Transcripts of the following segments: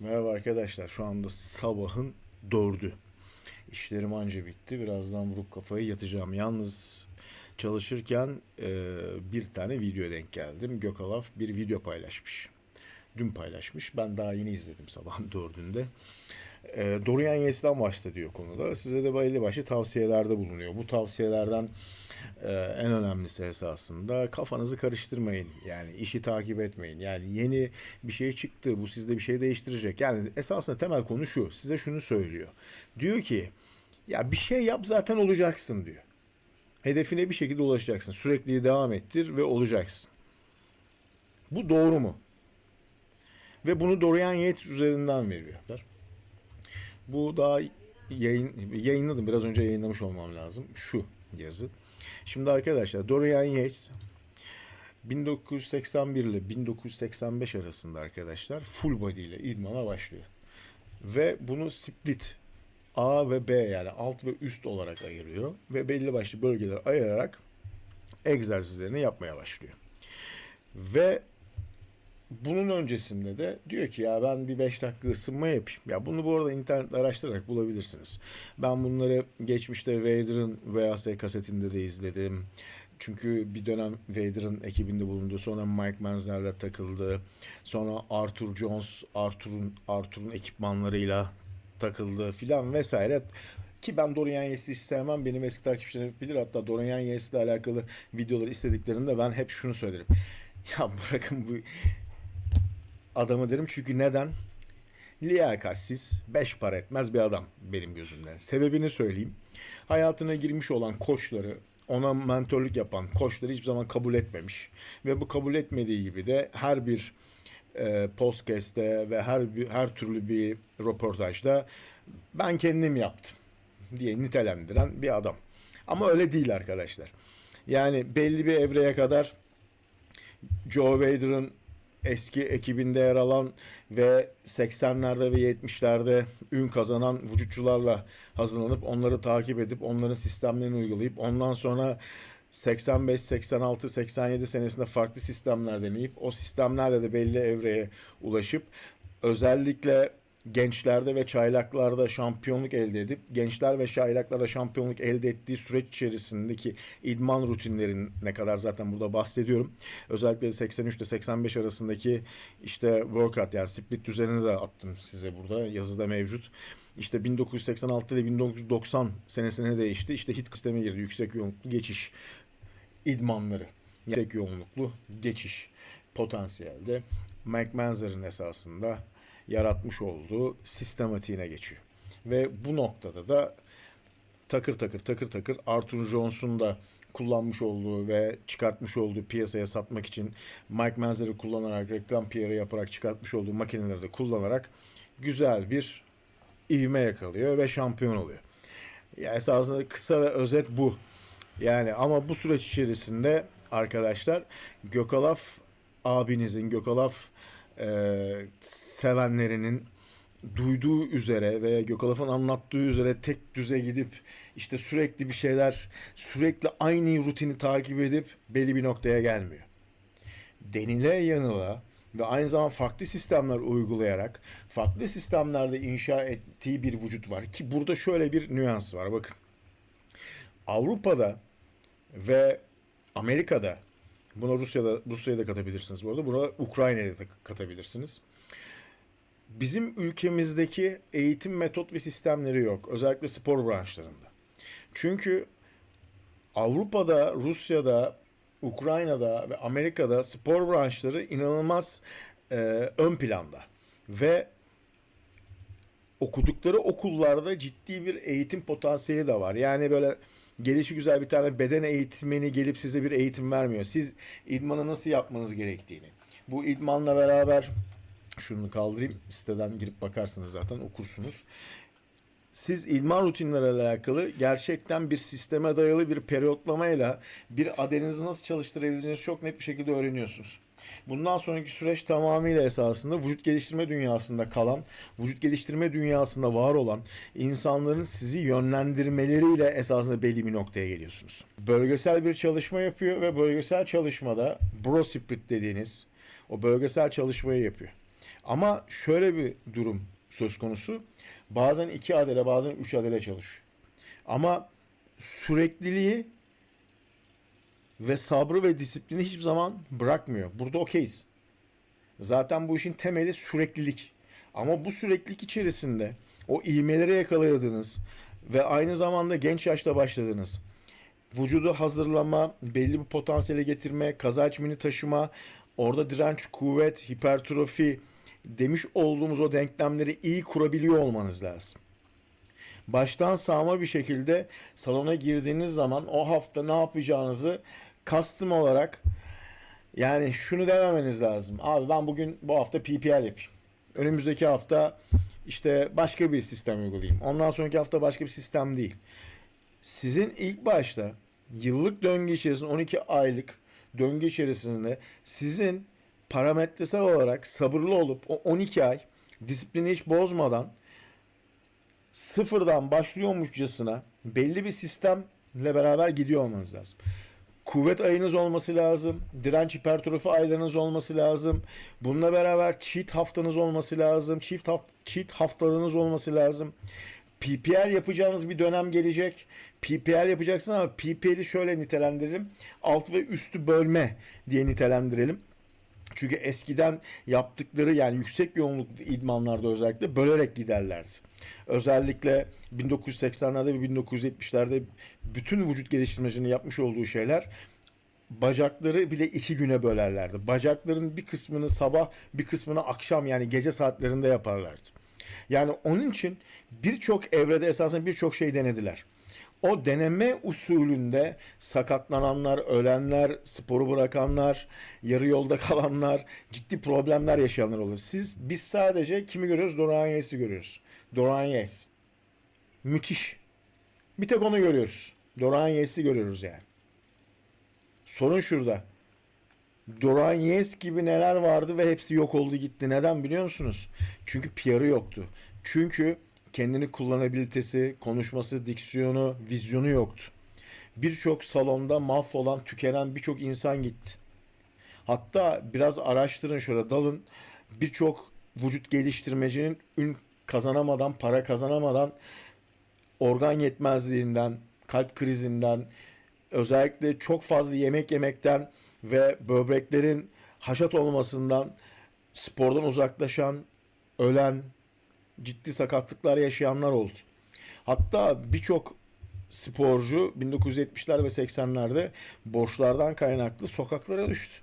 Merhaba arkadaşlar. Şu anda sabahın dördü. İşlerim anca bitti. Birazdan vurup kafayı yatacağım. Yalnız çalışırken e, bir tane video denk geldim. Gökalaf bir video paylaşmış. Dün paylaşmış. Ben daha yeni izledim sabahın dördünde. E, Dorian Yes'den bahsediyor konuda. Size de belli başlı tavsiyelerde bulunuyor. Bu tavsiyelerden e, en önemlisi esasında kafanızı karıştırmayın. Yani işi takip etmeyin. Yani yeni bir şey çıktı. Bu sizde bir şey değiştirecek. Yani esasında temel konu şu. Size şunu söylüyor. Diyor ki ya bir şey yap zaten olacaksın diyor. Hedefine bir şekilde ulaşacaksın. Sürekli devam ettir ve olacaksın. Bu doğru mu? Ve bunu Dorian Yates üzerinden veriyorlar. Bu daha yayın, yayınladım. Biraz önce yayınlamış olmam lazım. Şu yazı. Şimdi arkadaşlar Dorian Yates 1981 ile 1985 arasında arkadaşlar full body ile idmana başlıyor. Ve bunu split A ve B yani alt ve üst olarak ayırıyor. Ve belli başlı bölgeler ayırarak egzersizlerini yapmaya başlıyor. Ve bunun öncesinde de diyor ki ya ben bir 5 dakika ısınma yapayım. Ya bunu bu arada internette araştırarak bulabilirsiniz. Ben bunları geçmişte Vader'ın VHS kasetinde de izledim. Çünkü bir dönem Vader'ın ekibinde bulundu. Sonra Mike Manzar'la takıldı. Sonra Arthur Jones, Arthur'un Arthur'un ekipmanlarıyla takıldı filan vesaire. Ki ben Dorian Yes'i hiç sevmem. Benim eski takipçilerim bilir. Hatta Dorian Yes'le alakalı videoları istediklerinde ben hep şunu söylerim. Ya bırakın bu adamı derim çünkü neden? Liyakatsiz, beş para etmez bir adam benim gözümden. Sebebini söyleyeyim. Hayatına girmiş olan koçları, ona mentörlük yapan koçları hiçbir zaman kabul etmemiş. Ve bu kabul etmediği gibi de her bir e, podcast'te ve her bir, her türlü bir röportajda ben kendim yaptım diye nitelendiren bir adam. Ama öyle değil arkadaşlar. Yani belli bir evreye kadar Joe Vader'ın eski ekibinde yer alan ve 80'lerde ve 70'lerde ün kazanan vücutçularla hazırlanıp onları takip edip onların sistemlerini uygulayıp ondan sonra 85, 86, 87 senesinde farklı sistemler deneyip o sistemlerle de belli evreye ulaşıp özellikle gençlerde ve çaylaklarda şampiyonluk elde edip gençler ve çaylaklarda şampiyonluk elde ettiği süreç içerisindeki idman rutinlerin ne kadar zaten burada bahsediyorum. Özellikle 83 ile 85 arasındaki işte workout yani split düzenini de attım size burada yazıda mevcut. İşte 1986 ile 1990 senesine değişti. İşte hit sisteme girdi. Yüksek yoğunluklu geçiş idmanları. Yüksek yoğunluklu geçiş potansiyelde. Mike Manzar'ın esasında yaratmış olduğu sistematiğine geçiyor. Ve bu noktada da takır takır takır takır Arthur Jones'un da kullanmış olduğu ve çıkartmış olduğu piyasaya satmak için Mike Manzar'ı kullanarak reklam PR'ı yaparak çıkartmış olduğu makineleri de kullanarak güzel bir ivme yakalıyor ve şampiyon oluyor. Yani esasında kısa ve özet bu. Yani ama bu süreç içerisinde arkadaşlar Gökalaf abinizin, Gökalaf e, sevenlerinin duyduğu üzere ve Gökalaf'ın anlattığı üzere tek düze gidip işte sürekli bir şeyler sürekli aynı rutini takip edip belli bir noktaya gelmiyor. Denile yanıla ve aynı zamanda farklı sistemler uygulayarak farklı sistemlerde inşa ettiği bir vücut var ki burada şöyle bir nüans var bakın. Avrupa'da ve Amerika'da Buna Rusya'da Rusya'ya da katabilirsiniz bu arada. Buna Ukrayna'ya da katabilirsiniz. Bizim ülkemizdeki eğitim metot ve sistemleri yok. Özellikle spor branşlarında. Çünkü Avrupa'da, Rusya'da, Ukrayna'da ve Amerika'da spor branşları inanılmaz e, ön planda. Ve okudukları okullarda ciddi bir eğitim potansiyeli de var. Yani böyle gelişi güzel bir tane beden eğitmeni gelip size bir eğitim vermiyor. Siz idmanı nasıl yapmanız gerektiğini. Bu idmanla beraber şunu kaldırayım. Siteden girip bakarsınız zaten okursunuz. Siz idman rutinleriyle alakalı gerçekten bir sisteme dayalı bir periyotlamayla bir adeninizi nasıl çalıştırabileceğinizi çok net bir şekilde öğreniyorsunuz. Bundan sonraki süreç tamamıyla esasında vücut geliştirme dünyasında kalan, vücut geliştirme dünyasında var olan insanların sizi yönlendirmeleriyle esasında belli bir noktaya geliyorsunuz. Bölgesel bir çalışma yapıyor ve bölgesel çalışmada bro split dediğiniz o bölgesel çalışmayı yapıyor. Ama şöyle bir durum söz konusu. Bazen iki adele bazen üç adele çalışıyor. Ama sürekliliği ve sabrı ve disiplini hiçbir zaman bırakmıyor. Burada okeyiz. Zaten bu işin temeli süreklilik. Ama bu süreklilik içerisinde o ivmeleri yakaladığınız ve aynı zamanda genç yaşta başladınız. Vücudu hazırlama, belli bir potansiyele getirme, kaza hacmini taşıma, orada direnç, kuvvet, hipertrofi demiş olduğumuz o denklemleri iyi kurabiliyor olmanız lazım. Baştan sağma bir şekilde salona girdiğiniz zaman o hafta ne yapacağınızı custom olarak yani şunu dememeniz lazım. Abi ben bugün bu hafta PPL yapayım. Önümüzdeki hafta işte başka bir sistem uygulayayım. Ondan sonraki hafta başka bir sistem değil. Sizin ilk başta yıllık döngü içerisinde 12 aylık döngü içerisinde sizin parametresel olarak sabırlı olup o 12 ay disiplini hiç bozmadan sıfırdan başlıyormuşçasına belli bir sistemle beraber gidiyor olmanız lazım. Kuvvet ayınız olması lazım. Direnç hipertrofi aylarınız olması lazım. Bununla beraber cheat haftanız olması lazım. Çift haft haftalarınız olması lazım. PPL yapacağınız bir dönem gelecek. PPL yapacaksın ama PPL'i şöyle nitelendirelim. Alt ve üstü bölme diye nitelendirelim. Çünkü eskiden yaptıkları yani yüksek yoğunluklu idmanlarda özellikle bölerek giderlerdi. Özellikle 1980'lerde ve 1970'lerde bütün vücut geliştirmecinin yapmış olduğu şeyler bacakları bile iki güne bölerlerdi. Bacakların bir kısmını sabah bir kısmını akşam yani gece saatlerinde yaparlardı. Yani onun için birçok evrede esasen birçok şey denediler. O deneme usulünde sakatlananlar, ölenler, sporu bırakanlar, yarı yolda kalanlar, ciddi problemler yaşayanlar oluyor. Siz biz sadece kimi görüyoruz? Dorian Yates'i görüyoruz. Dorian Yates. Müthiş. Bir tek onu görüyoruz. Dorian Yates'i görüyoruz yani. Sorun şurada. Dorian Yates gibi neler vardı ve hepsi yok oldu gitti. Neden biliyor musunuz? Çünkü PR'ı yoktu. Çünkü kendini kullanabilitesi, konuşması, diksiyonu, vizyonu yoktu. Birçok salonda mahvolan, tükenen birçok insan gitti. Hatta biraz araştırın şöyle dalın. Birçok vücut geliştirmecinin ün kazanamadan, para kazanamadan, organ yetmezliğinden, kalp krizinden, özellikle çok fazla yemek yemekten ve böbreklerin haşat olmasından spordan uzaklaşan, ölen, ciddi sakatlıklar yaşayanlar oldu. Hatta birçok sporcu 1970'ler ve 80'lerde borçlardan kaynaklı sokaklara düştü.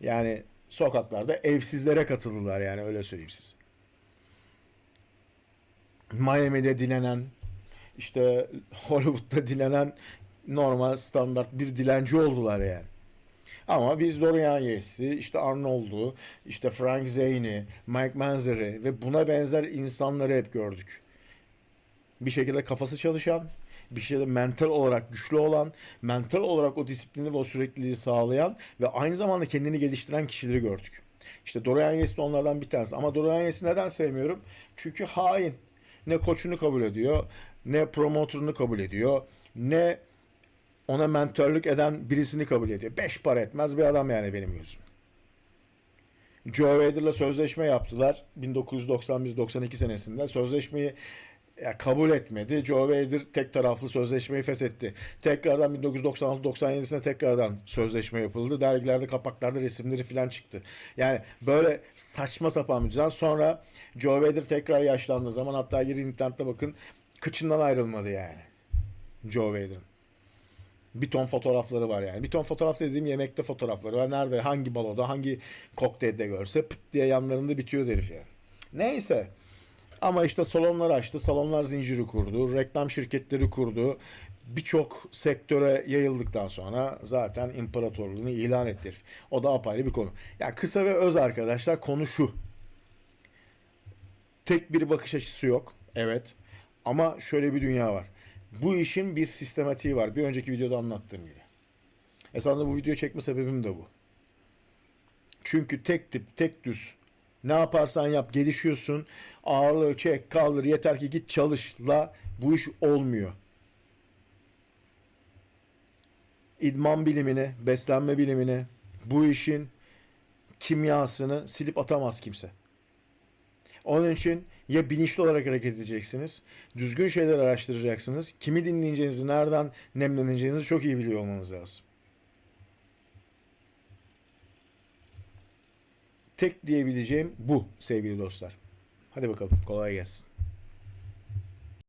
Yani sokaklarda evsizlere katıldılar yani öyle söyleyeyim size. Miami'de dilenen, işte Hollywood'da dilenen normal standart bir dilenci oldular yani. Ama biz Dorian Yates'i, işte Arnold'u, işte Frank Zane'i, Mike Manzar'ı ve buna benzer insanları hep gördük. Bir şekilde kafası çalışan, bir şekilde mental olarak güçlü olan, mental olarak o disiplini ve o sürekliliği sağlayan ve aynı zamanda kendini geliştiren kişileri gördük. İşte Dorian Yates de onlardan bir tanesi. Ama Dorian Yates'i neden sevmiyorum? Çünkü hain. Ne koçunu kabul ediyor, ne promotörünü kabul ediyor, ne ona mentörlük eden birisini kabul ediyor. Beş para etmez bir adam yani benim gözüm. Joe Vader'la sözleşme yaptılar 1991-92 senesinde. Sözleşmeyi ya, kabul etmedi. Joe Vader tek taraflı sözleşmeyi feshetti. Tekrardan 1996-97'sinde tekrardan sözleşme yapıldı. Dergilerde, kapaklarda resimleri falan çıktı. Yani böyle saçma sapan bir. Sonra Joe Vader tekrar yaşlandığı zaman hatta girin internette bakın kıçından ayrılmadı yani. Joe Vader'ın. Bir ton fotoğrafları var yani. Bir ton fotoğraf dediğim yemekte fotoğrafları var. Nerede, hangi baloda, hangi kokteylde görse pıt diye yanlarında bitiyor herif yani. Neyse. Ama işte salonlar açtı, salonlar zinciri kurdu, reklam şirketleri kurdu. Birçok sektöre yayıldıktan sonra zaten imparatorluğunu ilan etti herif. O da apayrı bir konu. Yani kısa ve öz arkadaşlar konu şu. Tek bir bakış açısı yok. Evet. Ama şöyle bir dünya var. Bu işin bir sistematiği var. Bir önceki videoda anlattığım gibi. Esasında bu videoyu çekme sebebim de bu. Çünkü tek tip, tek düz. Ne yaparsan yap, gelişiyorsun. Ağırlığı çek, kaldır, yeter ki git çalışla. Bu iş olmuyor. İdman bilimini, beslenme bilimini, bu işin kimyasını silip atamaz kimse. Onun için ya bilinçli olarak hareket edeceksiniz, düzgün şeyler araştıracaksınız, kimi dinleyeceğinizi, nereden nemleneceğinizi çok iyi biliyor olmanız lazım. Tek diyebileceğim bu sevgili dostlar. Hadi bakalım kolay gelsin.